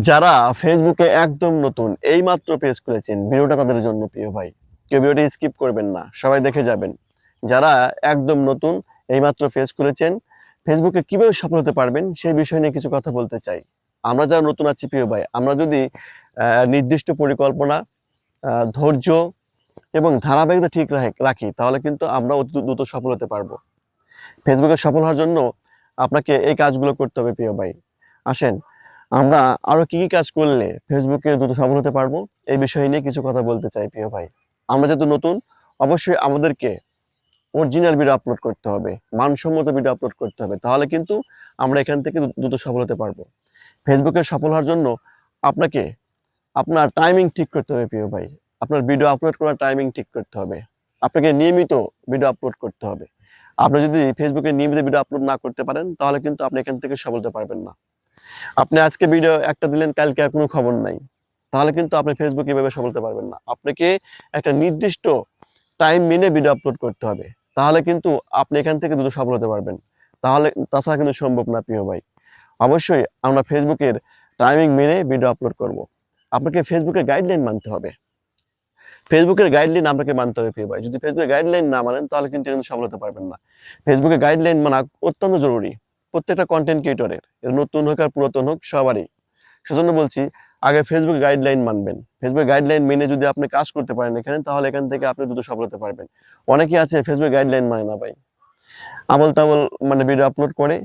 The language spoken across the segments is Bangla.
যারা ফেসবুকে একদম নতুন, এইমাত্র পেজ খুলেছেন, ভিডিওটা তাদের জন্য প্রিয় ভাই। কেউ ভিডিওটি স্কিপ করবেন না, সবাই দেখে যাবেন। যারা একদম নতুন এই মাত্র পেজ খুলেছেন ফেসবুকে কীভাবে সফল হতে পারবেন, সেই বিষয় নিয়ে কিছু কথা বলতে চাই। আমরা যারা নতুন আছি প্রিয় ভাই, আমরা যদি নির্দিষ্ট পরিকল্পনা ধৈর্য এবং ধারাবাহিকতা ঠিক রাখি- রাখি, তাহলে কিন্তু আমরা অতি দ্রুত সফল হতে পারব। ফেসবুকে সফল হওয়ার জন্য আপনাকে এই কাজগুলো করতে হবে প্রিয় ভাই। আসেন আমরা আরও কি কি কাজ করলে ফেসবুকে দ্রুত সফল হতে পারব, এই বিষয় নিয়ে কিছু কথা বলতে চাই প্রিয় ভাই। আমরা যেহেতু নতুন, অবশ্যই আমাদেরকে অরিজিনাল ভিডিও আপলোড করতে হবে, মানসম্মত ভিডিও আপলোড করতে হবে, তাহলে কিন্তু আমরা এখান থেকে দ্রুত সফল হতে পারব। ফেসবুকে সফল হওয়ার জন্য আপনাকে আপনার টাইমিং ঠিক করতে হবে প্রিয় ভাই। আপনার ভিডিও আপলোড করার টাইমিং ঠিক করতে হবে। আপনাকে নিয়মিত ভিডিও আপলোড করতে হবে। আপনি যদি ফেসবুকে নিয়মিত ভিডিও আপলোড না করতে পারেন, তাহলে কিন্তু আপনি এখান থেকে সফল হতে পারবেন না। আপনি আজকে ভিডিও একটা দিলেন, কালকে আর কোনো খবর নাই। তাহলে কিন্তু আপনি ফেসবুকে এভাবে সফল হতে পারবেন না। আপনাকে একটা নির্দিষ্ট টাইম মেনে ভিডিও আপলোড করতে হবে। তাহলে কিন্তু আপনি এখান থেকে দ্রুত সফল হতে পারবেন। তাহলে তাছাড়া কিন্তু সম্ভব না, প্রিয় ভাই। অবশ্যই আমরা ফেসবুকের টাইমিং মেনে ভিডিও আপলোড করব। আপনাকে ফেসবুকের গাইডলাইন মানতে হবে। ফেসবুকের গাইডলাইন আপনাকে মানতে হবে, প্রিয় ভাই। যদি ফেসবুকের গাইডলাইন না মানেন, তাহলে কিন্তু সফল হতে পারবেন না। ফেসবুকের গাইডলাইন মানা অত্যন্ত জরুরি। প্রত্যেকটা কন্টেন্ট ক্রিয়েটরের নতুন হোক আর পুরাতন হোক, সবারই। সেজন্য বলছি, আগে ফেসবুক গাইডলাইন মানবেন। ফেসবুক গাইডলাইন মেনে যদি আপনি কাজ করতে পারেন এখানে, তাহলে এখান থেকে আপনি দ্রুত সফল হতে পারবেন অনেকে আছে ফেসবুক গাইডলাইন মানে না ভাই। আবল তাবল মানে ভিডিও আপলোড করে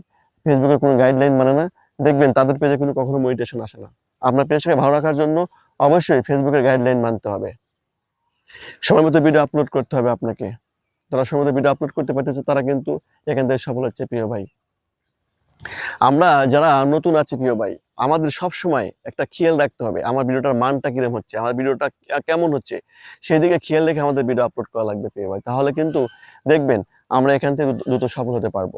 ফেসবুকের কোনো গাইডলাইন মানে না। দেখবেন তাদের পেজে কোনো কখনো মনিটেশন আসে না। আপনার পেজকে ভালো রাখার জন্য অবশ্যই ফেসবুকের গাইডলাইন মানতে হবে। সময় মতো ভিডিও আপলোড করতে হবে আপনাকে। যারা সময় মতো ভিডিও আপলোড করতে পারতেছে, তারা কিন্তু এখান থেকে সফল হচ্ছে প্রিয় ভাই। আমরা যারা নতুন আছি প্রিয় ভাই, আমাদের সব সময় একটা খেয়াল রাখতে হবে, আমার ভিডিওটার মানটা কীরকম হচ্ছে, আমার ভিডিওটা কেমন হচ্ছে সেই দিকে খেয়াল রেখে আমাদের ভিডিও আপলোড করা লাগবে প্রিয় ভাই। তাহলে কিন্তু দেখবেন, আমরা এখান থেকে দ্রুত সফল হতে পারব।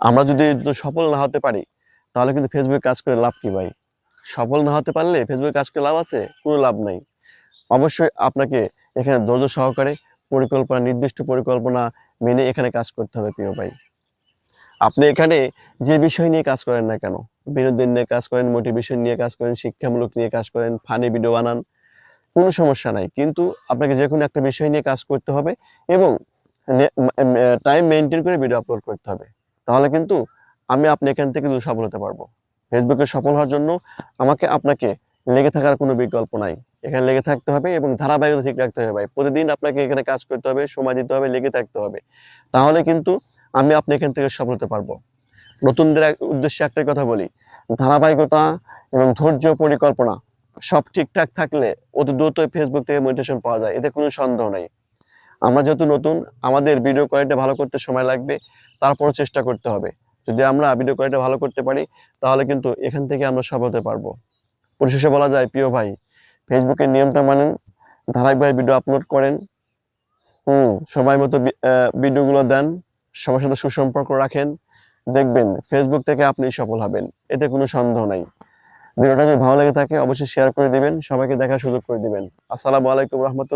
আমরা যদি দ্রুত সফল না হতে পারি, তাহলে কিন্তু ফেসবুকে কাজ করে লাভ কি ভাই? সফল না হতে পারলে ফেসবুকে কাজ করে লাভ আছে? কোনো লাভ নাই। অবশ্যই আপনাকে এখানে ধৈর্য সহকারে পরিকল্পনা, নির্দিষ্ট পরিকল্পনা মেনে এখানে কাজ করতে হবে প্রিয় ভাই। আপনি এখানে যে বিষয় নিয়ে কাজ করেন না কেন? বিনোদন নিয়ে কাজ করেন মোটিভেশন নিয়ে কাজ করেন, শিক্ষামূলক নিয়ে কাজ করেন ফানি ভিডিও বানান, কোনো সমস্যা নাই। কিন্তু আপনাকে যে কোনো একটা বিষয় নিয়ে কাজ করতে হবে এবং টাইম মেনটেন করে ভিডিও আপলোড করতে হবে। তাহলে কিন্তু আমি আপনি এখান থেকে দ্রুত সফল হতে পারব। ফেসবুকে সফল হওয়ার জন্য আমাকে আপনাকে লেগে থাকার কোনো বিকল্প নাই। এখানে লেগে থাকতে হবে এবং ধারাবাহিকতা ঠিক রাখতে হবে ভাই। প্রতিদিন আপনাকে এখানে কাজ করতে হবে, সময় দিতে হবে, লেগে থাকতে হবে। তাহলে কিন্তু আমি আপনি এখান থেকে সফল হতে পারব। নতুনদের উদ্দেশ্যে একটাই কথা বলি, ধারাবাহিকতা এবং ধৈর্য পরিকল্পনা সব ঠিকঠাক থাকলে অতি দ্রুত ফেসবুক থেকে মোটিভেশন পাওয়া যায়, এতে কোনো সন্দেহ নাই। আমরা যেহেতু নতুন, আমাদের ভিডিও কোয়ালিটি ভালো করতে সময় লাগবে, তারপরও চেষ্টা করতে হবে। যদি আমরা ভিডিও কোয়ালিটি ভালো করতে পারি, তাহলে কিন্তু এখান থেকে আমরা সফল হতে পারব। পরিশেষে বলা যায়, প্রিয় ভাই ফেসবুকের নিয়মটা মানেন ধারাবাহিকভাবে ভিডিও আপলোড করেন, হুম, সময় মতো ভিডিওগুলো দেন সবার সাথে সুসম্পর্ক রাখেন। দেখবেন ফেসবুক থেকে আপনি সফল হবেন। এতে কোনো সন্দেহ নাই। ভিডিওটা যদি ভালো লেগে থাকে, অবশ্যই শেয়ার করে দিবেন। সবাইকে দেখার সুযোগ করে দিবেন। আসসালামু আলাইকুম রহমতুল্লাহ।